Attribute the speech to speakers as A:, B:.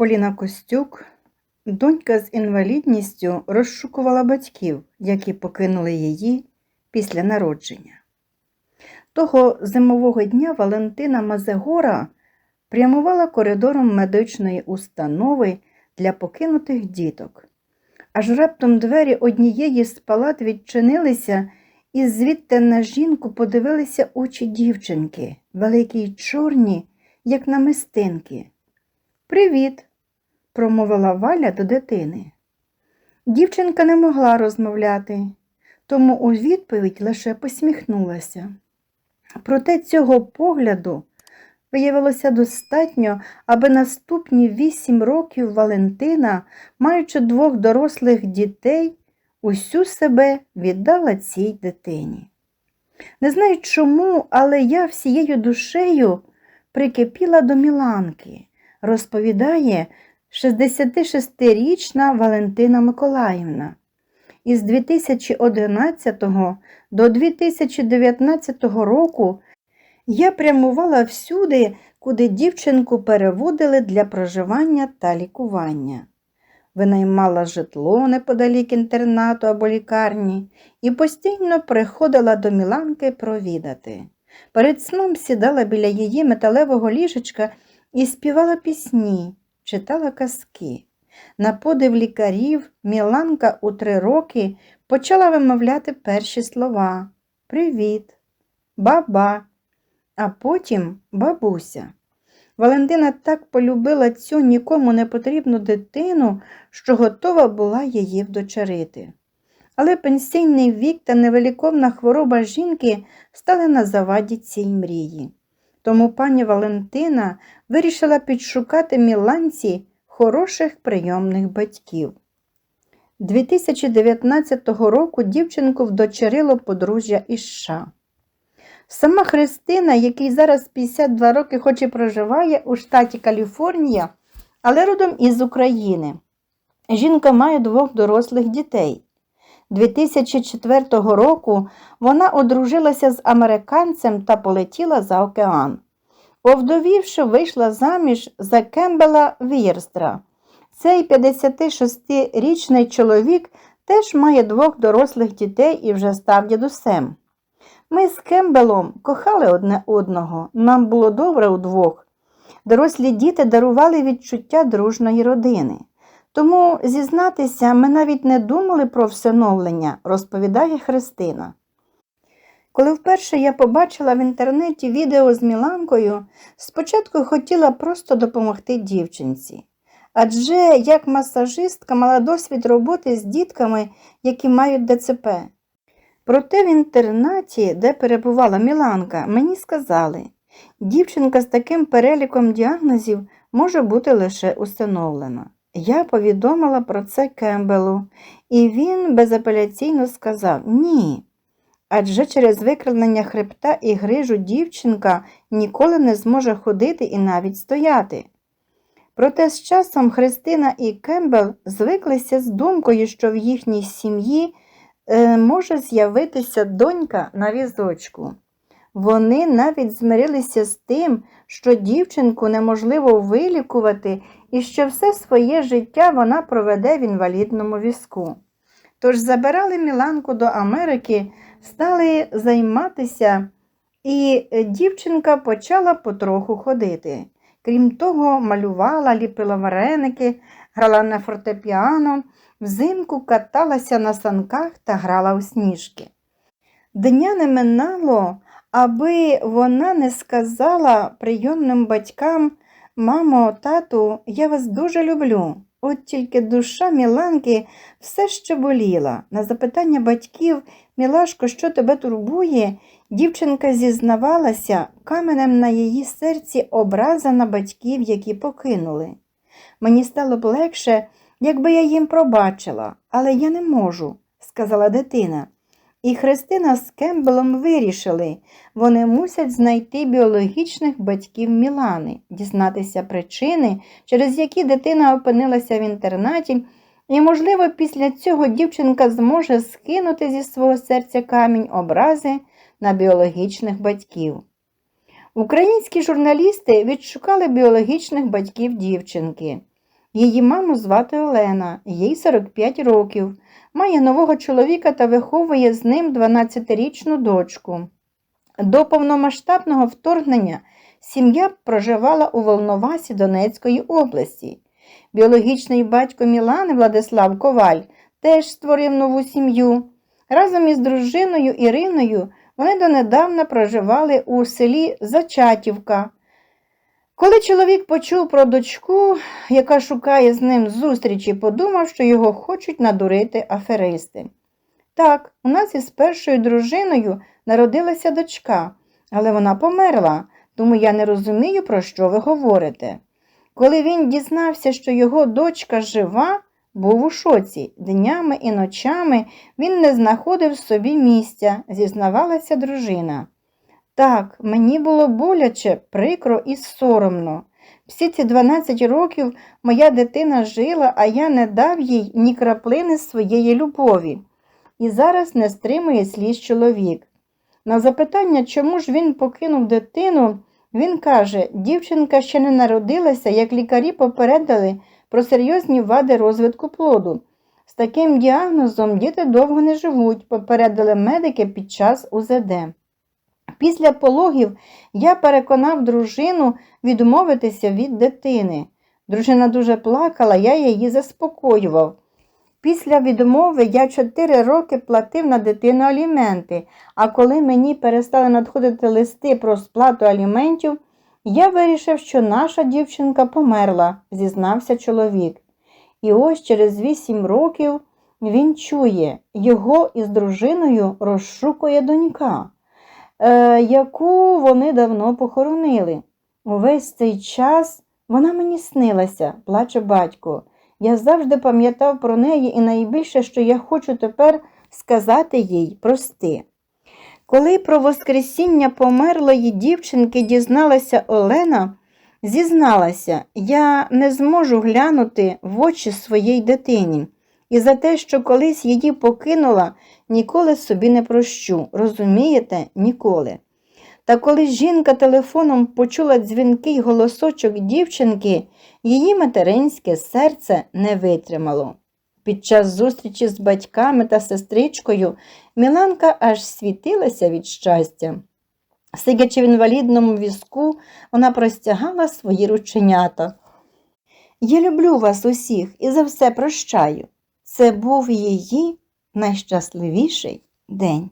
A: Поліна Костюк, донька з інвалідністю, розшукувала батьків, які покинули її після народження. Того зимового дня Валентина Мазегора прямувала коридором медичної установи для покинутих діток. Аж раптом двері однієї з палат відчинилися, і звідти на жінку подивилися очі дівчинки, великі й чорні, як намистинки. Привіт, промовила Валя до дитини. Дівчинка не могла розмовляти, тому у відповідь лише посміхнулася. Проте цього погляду виявилося достатньо, аби наступні вісім років Валентина, маючи двох дорослих дітей, усю себе віддала цій дитині. Не знаю чому, але я всією душею прикипіла до Міланки, розповідає 66-річна Валентина Миколаївна. Із 2011 до 2019 року я прямувала всюди, куди дівчинку переводили для проживання та лікування. Винаймала житло неподалік інтернату або лікарні і постійно приходила до Міланки провідати. Перед сном сідала біля її металевого ліжечка і співала пісні, читала казки. На подив лікарів Міланка у три роки почала вимовляти перші слова Привіт, баба, а потім бабуся. Валентина так полюбила цю нікому не потрібну дитину, що готова була її вдочерити. Але пенсійний вік та невеликовна хвороба жінки стали на заваді цій мрії. Тому пані Валентина вирішила підшукати міланці хороших прийомних батьків. 2019 року дівчинку вдочерило подружжя із США. Сама Христина, який зараз 52 роки, хоч і проживає у штаті Каліфорнія, але родом із України. Жінка має двох дорослих дітей. 2004 року вона одружилася з американцем та полетіла за океан. Овдовівши, вийшла заміж за Кембела Вірстра. Цей 56-річний чоловік теж має двох дорослих дітей і вже став дідусем. Ми з Кембелом кохали одне одного, нам було добре удвох. Дорослі діти дарували відчуття дружної родини. Тому, зізнатися, ми навіть не думали про всиновлення, розповідає Христина. Коли вперше я побачила в інтернеті відео з Міланкою, спочатку хотіла просто допомогти дівчинці. Адже як масажистка мала досвід роботи з дітками, які мають ДЦП. Проте в інтернаті, де перебувала Міланка, мені сказали, дівчинка з таким переліком діагнозів може бути лише установлена. Я повідомила про це Кембелу, і він безапеляційно сказав ні. Адже через викривлення хребта і грижу дівчинка ніколи не зможе ходити і навіть стояти. Проте з часом Христина і Кембел звиклися з думкою, що в їхній сім'ї е, може з'явитися донька на візочку. Вони навіть змирилися з тим, що дівчинку неможливо вилікувати і що все своє життя вона проведе в інвалідному візку. Тож забирали Міланку до Америки, стали займатися, і дівчинка почала потроху ходити. Крім того, малювала, ліпила вареники, грала на фортепіано, взимку каталася на санках та грала у сніжки. Дня не минало, аби вона не сказала прийомним батькам Мамо, тату, я вас дуже люблю. От тільки душа Міланки все ще боліла. На запитання батьків Мілашко, що тебе турбує, дівчинка зізнавалася каменем на її серці образа на батьків, які покинули. Мені стало б легше, якби я їм пробачила, але я не можу, сказала дитина. І Христина з Кембелом вирішили, вони мусять знайти біологічних батьків Мілани, дізнатися причини, через які дитина опинилася в інтернаті, і, можливо, після цього дівчинка зможе скинути зі свого серця камінь образи на біологічних батьків. Українські журналісти відшукали біологічних батьків дівчинки. Її маму звати Олена, їй 45 років, має нового чоловіка та виховує з ним 12-річну дочку. До повномасштабного вторгнення сім'я проживала у Волновасі Донецької області. Біологічний батько Мілани Владислав Коваль теж створив нову сім'ю. Разом із дружиною Іриною вони донедавна проживали у селі Зачатівка. Коли чоловік почув про дочку, яка шукає з ним зустрічі, подумав, що його хочуть надурити аферисти. Так, у нас із першою дружиною народилася дочка, але вона померла, тому я не розумію, про що ви говорите. Коли він дізнався, що його дочка жива, був у шоці. Днями і ночами він не знаходив собі місця, зізнавалася дружина. Так, мені було боляче, прикро і соромно. Всі ці 12 років моя дитина жила, а я не дав їй ні краплини своєї любові. І зараз не стримує сліз чоловік. На запитання, чому ж він покинув дитину, він каже, дівчинка ще не народилася, як лікарі попередили про серйозні вади розвитку плоду. З таким діагнозом діти довго не живуть, попередили медики під час УЗД. Після пологів я переконав дружину відмовитися від дитини. Дружина дуже плакала, я її заспокоював. Після відмови я чотири роки платив на дитину аліменти, а коли мені перестали надходити листи про сплату аліментів, я вирішив, що наша дівчинка померла, зізнався чоловік. І ось через вісім років він чує, його із дружиною розшукує донька, яку вони давно похоронили. Увесь цей час вона мені снилася, плаче батько. Я завжди пам'ятав про неї і найбільше, що я хочу тепер сказати їй прости. Коли про Воскресіння померлої дівчинки дізналася Олена, зізналася, я не зможу глянути в очі своїй дитині, і за те, що колись її покинула, ніколи собі не прощу, розумієте, ніколи. Та коли жінка телефоном почула дзвінкий голосочок дівчинки, її материнське серце не витримало. Під час зустрічі з батьками та сестричкою Міланка аж світилася від щастя. Сидячи в інвалідному візку, вона простягала свої рученята. Я люблю вас усіх і за все прощаю. Це був її найщасливіший день.